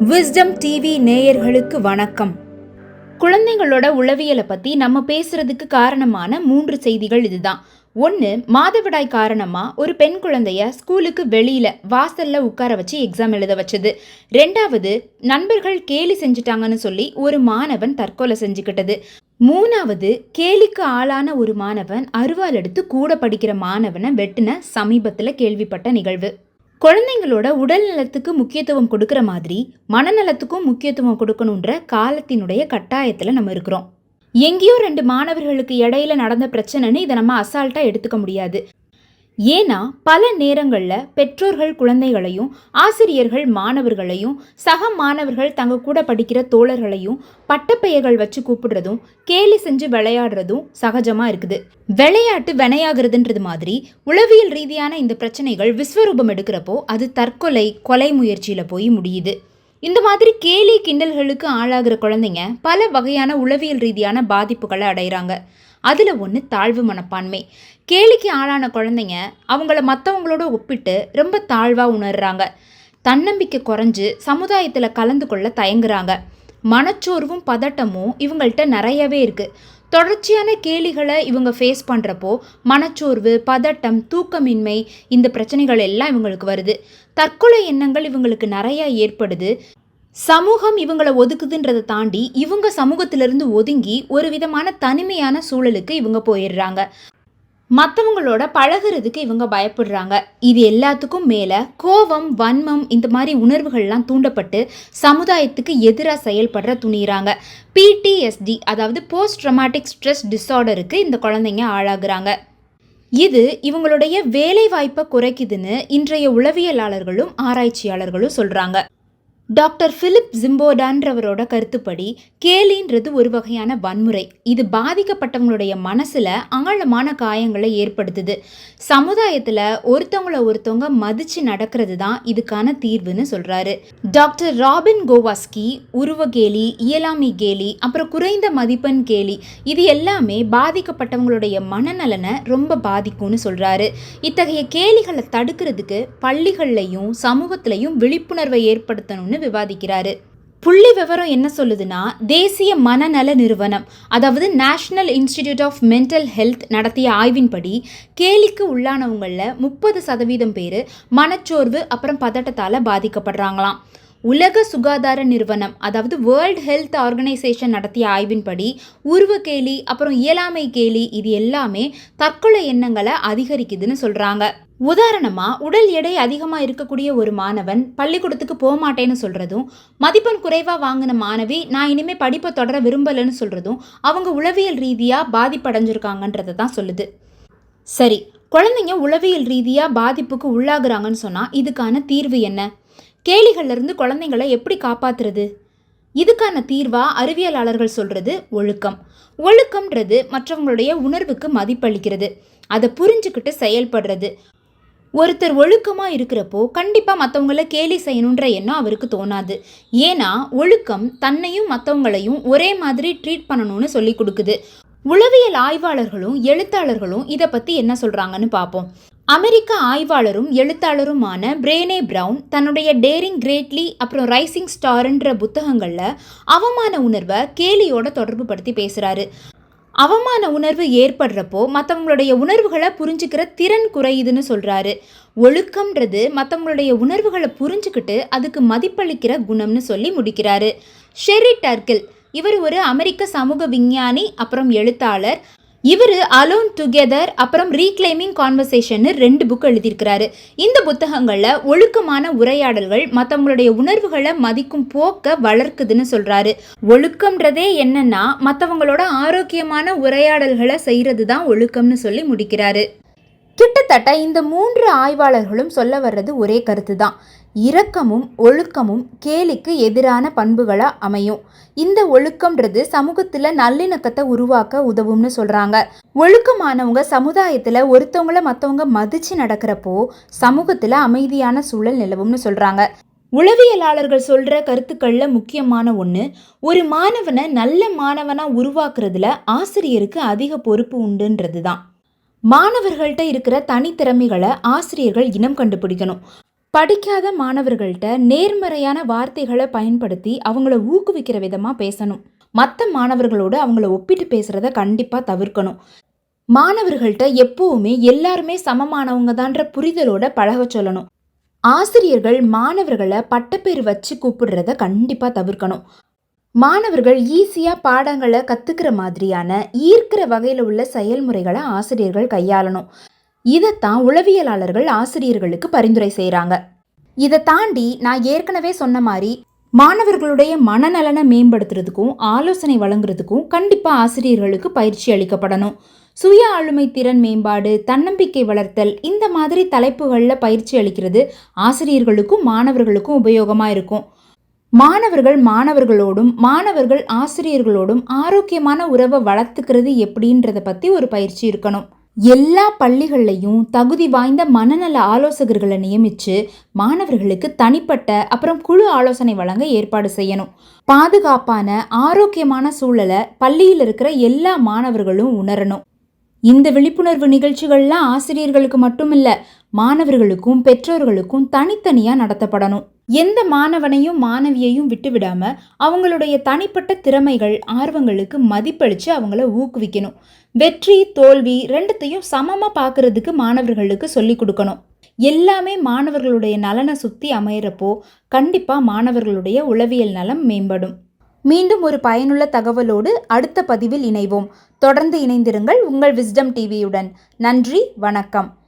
Wisdom TV நேயர்களுக்கு வணக்கம். குழந்தைங்களோட உளவியலை பத்தி நம்ம பேசுறதுக்கு காரணமான மூன்று செய்திகள் இதுதான். ஒன்று மாதவிடாய் காரணமாக ஒரு பெண் குழந்தைய ஸ்கூலுக்கு வெளியில் வாசலில் உட்கார வச்சு எக்ஸாம் எழுத வச்சது. ரெண்டாவது நண்பர்கள் கேலி செஞ்சுட்டாங்கன்னு சொல்லி ஒரு மாணவன் தற்கொலை செஞ்சுக்கிட்டது. மூணாவது கேலிக்கு ஆளான ஒரு மாணவன் அருவாள் எடுத்து கூட படிக்கிற மாணவனை வெட்டின சமீபத்தில் கேள்விப்பட்ட நிகழ்வு. குழந்தைங்களோட உடல் நலத்துக்கு முக்கியத்துவம் கொடுக்குற மாதிரி மனநலத்துக்கும் முக்கியத்துவம் கொடுக்கணுன்ற காலத்தினுடைய கட்டாயத்தில் நம்ம இருக்கிறோம். எங்கேயோ ரெண்டு மாணவர்களுக்கு இடையில நடந்த பிரச்சனைன்னு இதை நம்ம அசால்ட்டாக எடுத்துக்க முடியாது. ஏன்னா பல நேரங்களில் பெற்றோர்கள் குழந்தைகளையும் ஆசிரியர்கள் மாணவர்களையும் சக மாணவர்கள் தங்க கூட படிக்கிற தோழர்களையும் பட்டப்பெயர்கள் வச்சு கூப்பிடுறதும் கேலி செஞ்சு விளையாடுறதும் சகஜமாக இருக்குது. விளையாட்டு வினையாகிறதுன்றது மாதிரி உளவியல் ரீதியான இந்த பிரச்சனைகள் விஸ்வரூபம் எடுக்கிறப்போ அது தற்கொலை கொலை முயற்சியில் போய் முடியுது. இந்த மாதிரி கேலி கிண்டல்களுக்கு ஆளாகிற குழந்தைங்க பல வகையான உளவியல் ரீதியான பாதிப்புகளை அடைகிறாங்க அதில் ஒன்று தாழ்வு மனப்பான்மை. கேலிக்கு ஆளான குழந்தைங்க அவங்கள மற்றவங்களோட ஒப்பிட்டு ரொம்ப தாழ்வாக உணர்றாங்க. தன்னம்பிக்கை குறைஞ்சு சமுதாயத்தில் கலந்து கொள்ள தயங்குறாங்க. மனச்சோர்வும் பதட்டமும் இவங்கள்ட்ட நிறையவே இருக்குது தொடர்ச்சியான கேலிகளை இவங்க ஃபேஸ் பண்ணுறப்போ மனச்சோர்வு பதட்டம் தூக்கமின்மை இந்த பிரச்சனைகள் எல்லாம் இவங்களுக்கு வருது. தற்கொலை எண்ணங்கள் இவங்களுக்கு நிறையா ஏற்படுது. சமூகம் இவங்களை ஒதுக்குதுன்றதை தாண்டி இவங்க சமூகத்திலிருந்து ஒதுங்கி ஒரு விதமான தனிமையான சூழலுக்கு இவங்க போயிடுறாங்க. மற்றவங்களோட பழகுறதுக்கு இவங்க பயப்படுறாங்க. இது எல்லாத்துக்கும் மேலே கோபம் வன்மம் இந்த மாதிரி உணர்வுகள்லாம் தூண்டப்பட்டு சமுதாயத்துக்கு எதிராக செயல்படுற துணிகிறாங்க பிடிஎஸ்டி அதாவது போஸ்ட் ட்ரமாட்டிக் ஸ்ட்ரெஸ் டிஸார்டருக்கு இந்த குழந்தைங்க ஆளாகிறாங்க. இது இவங்களுடைய வேலை வாய்ப்பை குறைக்குதுன்னு இன்றைய உளவியலாளர்களும் ஆராய்ச்சியாளர்களும் சொல்கிறாங்க டாக்டர் பிலிப் ஜிம்போடான்றவரோட கருத்துப்படி கேலின்றது ஒரு வகையான வன்முறை. இது பாதிக்கப்பட்டவங்களுடைய மனசில் ஆழமான காயங்களை ஏற்படுத்துது. சமுதாயத்தில் ஒருத்தவங்கள ஒருத்தவங்க மதித்து நடக்கிறது தான் இதுக்கான தீர்வுன்னு சொல்கிறாரு டாக்டர் ராபின் கோவாஸ்கி உருவ கேலி இயலாமை கேலி அப்புறம் குறைந்த மதிப்பெண் கேலி இது எல்லாமே பாதிக்கப்பட்டவங்களுடைய மனநலனை ரொம்ப பாதிக்கும்னு சொல்கிறாரு இத்தகைய கேலிகளை தடுக்கிறதுக்கு பள்ளிகள்லையும் சமூகத்திலையும் விழிப்புணர்வை ஏற்படுத்தணும்னு விவாதிக்கிறாரு. புள்ளி விவரம் என்ன சொல்லுதுன்னா தேசிய மனநல நிறுவனம் அதாவது National Institute of Mental Health நடத்திய ஆய்வின்படி கேலிக்கு உள்ளானவங்களில் முப்பது சதவீதம் பேர் மனச்சோர்வு அப்புறம் பதட்டத்தால் பாதிக்கப்படுறாங்களாம். உலக சுகாதார நிறுவனம் அதாவது வேர்ல்ட் ஹெல்த் ஆர்கனைசேஷன் நடத்திய ஆய்வின்படி உருவ கேலி அப்புறம் இயலாமை கேலி இது எல்லாமே தற்கொலை எண்ணங்களை அதிகரிக்குதுன்னு சொல்கிறாங்க உதாரணமாக உடல் எடை அதிகமாக இருக்கக்கூடிய ஒரு மாணவன் பள்ளிக்கூடத்துக்கு போக மாட்டேன்னு சொல்கிறதும் மதிப்பெண் குறைவாக வாங்கின மாணவி நான் இனிமேல் படிப்பை தொடர விரும்பலைன்னு சொல்கிறதும் அவங்க உளவியல் ரீதியாக பாதிப்படைஞ்சிருக்காங்கன்றதை தான் சொல்லுது. சரி குழந்தைங்க உளவியல் ரீதியாக பாதிப்புக்கு உள்ளாகுறாங்கன்னு சொன்னால் இதுக்கான தீர்வு என்ன? கேலிகள்லேருந்து குழந்தைங்களை எப்படி காப்பாற்றுறது இதுக்கான தீர்வா அறிவியலாளர்கள் சொல்கிறது ஒழுக்கம். ஒழுக்கம்ன்றது மற்றவங்களுடைய உணர்வுக்கு மதிப்பளிக்கிறது. அதை புரிஞ்சுக்கிட்டு செயல்படுறது. ஒருத்தர் ஒழுக்கமாக இருக்கிறப்போ கண்டிப்பாக மற்றவங்கள கேலி செய்யணுன்ற எண்ணம் அவருக்கு தோணாது. ஏன்னா ஒழுக்கம் தன்னையும் மற்றவங்களையும் ஒரே மாதிரி ட்ரீட் பண்ணணும்னு சொல்லி கொடுக்குது. உளவியல் ஆய்வாளர்களும் எழுத்தாளர்களும் இதை பற்றி என்ன சொல்கிறாங்கன்னு பார்ப்போம். அமெரிக்க ஆய்வாளரும் எழுத்தாளருமான பிரேனே பிரவுன் தன்னுடைய டேரிங் கிரேட்லி அப்புறம் ரைசிங் ஸ்டார்ன்ற புத்தகங்களில் அவமான உணர்வை கேலியோட தொடர்பு படுத்தி பேசுகிறாரு அவமான உணர்வு ஏற்படுறப்போ மற்றவங்களுடைய உணர்வுகளை புரிஞ்சுக்கிற திறன் குறையுதுன்னு சொல்கிறாரு ஒழுக்கம்ன்றது மற்றவங்களுடைய உணர்வுகளை புரிஞ்சுக்கிட்டு அதுக்கு மதிப்பளிக்கிற குணம்னு சொல்லி முடிக்கிறாரு. ஷெரி டர்கில் இவர் ஒரு அமெரிக்க சமூக விஞ்ஞானி அப்புறம் எழுத்தாளர் இவர் அலோன் டுகெதர் அப்புறம் ரீக்ளைமிங் கான்வர்சேஷன் ரெண்டு புக் எழுதியிருக்கிறாரு. இந்த புத்தகங்களில் ஒழுக்கமான உரையாடல்கள் மற்றவங்களுடைய உணர்வுகளை மதிக்கும் போக்க வளர்க்குதுன்னு சொல்கிறாரு ஒழுக்கம்ன்றதே என்னன்னா மற்றவங்களோட ஆரோக்கியமான உரையாடல்களை செய்கிறது தான் ஒழுக்கம்னு சொல்லி முடிக்கிறாரு. கிட்டத்தட்ட இந்த மூன்று ஆய்வாளர்களும் சொல்ல வர்றது ஒரே கருத்து தான் இரக்கமும் ஒழுக்கமும் கேலிக்கு எதிரான பண்புகளாக அமையும். இந்த ஒழுக்கம்ன்றது சமூகத்தில் நல்லிணக்கத்தை உருவாக்க உதவும்னு சொல்கிறாங்க ஒழுக்கமானவங்க சமுதாயத்தில் ஒருத்தவங்கள மற்றவங்க மதித்து நடக்கிறப்போ சமூகத்தில் அமைதியான சூழல் நிலவும்னு சொல்கிறாங்க உளவியலாளர்கள் சொல்கிற கருத்துக்களில் முக்கியமான ஒன்று ஒரு மாணவனை நல்ல மாணவனாக உருவாக்குறதுல ஆசிரியருக்கு அதிக பொறுப்பு உண்டுன்றது தான் மாணவர்கள்ட்ட இருக்கிற தனித்திறமைகளை ஆசிரியர்கள் இனம் கண்டுபிடிக்கணும். படிக்காத மாணவர்கள்ட்ட நேர்மறையான வார்த்தைகளை பயன்படுத்தி அவங்கள ஊக்குவிக்கிற விதமாக பேசணும். மற்ற மாணவர்களோடு அவங்கள ஒப்பிட்டு பேசுகிறத கண்டிப்பாக தவிர்க்கணும். மாணவர்கள்ட்ட எப்போவுமே எல்லாருமே சமமானவங்க தான்ற புரிதலோட பழக சொல்லணும். ஆசிரியர்கள் மாணவர்களை பட்டப்பேர் வச்சு கூப்பிடுறத கண்டிப்பாக தவிர்க்கணும். மாணவர்கள் ஈஸியாக பாடங்களை கற்றுக்கிற மாதிரியான ஈர்க்கிற வகையில் உள்ள செயல்முறைகளை ஆசிரியர்கள் கையாளணும். இதைத்தான் உளவியலாளர்கள் ஆசிரியர்களுக்கு பரிந்துரை செய்கிறாங்க இதை தாண்டி நான் ஏற்கனவே சொன்ன மாதிரி மாணவர்களுடைய மனநலனை மேம்படுத்துறதுக்கும் ஆலோசனை வழங்குறதுக்கும் கண்டிப்பாக ஆசிரியர்களுக்கு பயிற்சி அளிக்கப்படணும். சுய ஆளுமை திறன் மேம்பாடு தன்னம்பிக்கை வளர்த்தல் இந்த மாதிரி தலைப்புகளில் பயிற்சி அளிக்கிறது ஆசிரியர்களுக்கும் மாணவர்களுக்கும் உபயோகமாக இருக்கும். மாணவர்கள் மாணவர்களோடும் மாணவர்கள் ஆசிரியர்களோடும் ஆரோக்கியமான உறவை வளர்த்துக்கிறது எப்படின்றத பற்றி ஒரு பயிற்சி இருக்கணும். எல்லா பள்ளிகள்லையும் தகுதி வாய்ந்த மனநல ஆலோசகர்களை நியமித்து மாணவர்களுக்கு தனிப்பட்ட அப்புறம் குழு ஆலோசனை வழங்க ஏற்பாடு செய்யணும். பாதுகாப்பான ஆரோக்கியமான சூழலை பள்ளியில் இருக்கிற எல்லா மாணவர்களும் உணரணும். இந்த விழிப்புணர்வு நிகழ்ச்சிகள்லாம் ஆசிரியர்களுக்கு மட்டுமில்ல மாணவர்களுக்கும் பெற்றோர்களுக்கும் தனித்தனியாக நடத்தப்படணும். எந்த மாணவனையும் மாணவியையும் விட்டுவிடாம அவங்களுடைய தனிப்பட்ட திறமைகள் ஆர்வங்களுக்கு மதிப்பளித்து அவங்கள ஊக்குவிக்கணும். வெற்றி தோல்வி ரெண்டுத்தையும் சமமாக பார்க்கறதுக்கு மாணவர்களுக்கு சொல்லிக் கொடுக்கணும். எல்லாமே மாணவர்களுடைய நலனை சுற்றி அமையிறப்போ கண்டிப்பாக மாணவர்களுடைய உளவியல் நலம் மேம்படும். மீண்டும் ஒரு பயனுள்ள தகவலோடு அடுத்த பதிவில் இணைவோம். தொடர்ந்து இணைந்திருங்கள் உங்கள் விஸ்டம் டிவியுடன் நன்றி வணக்கம்.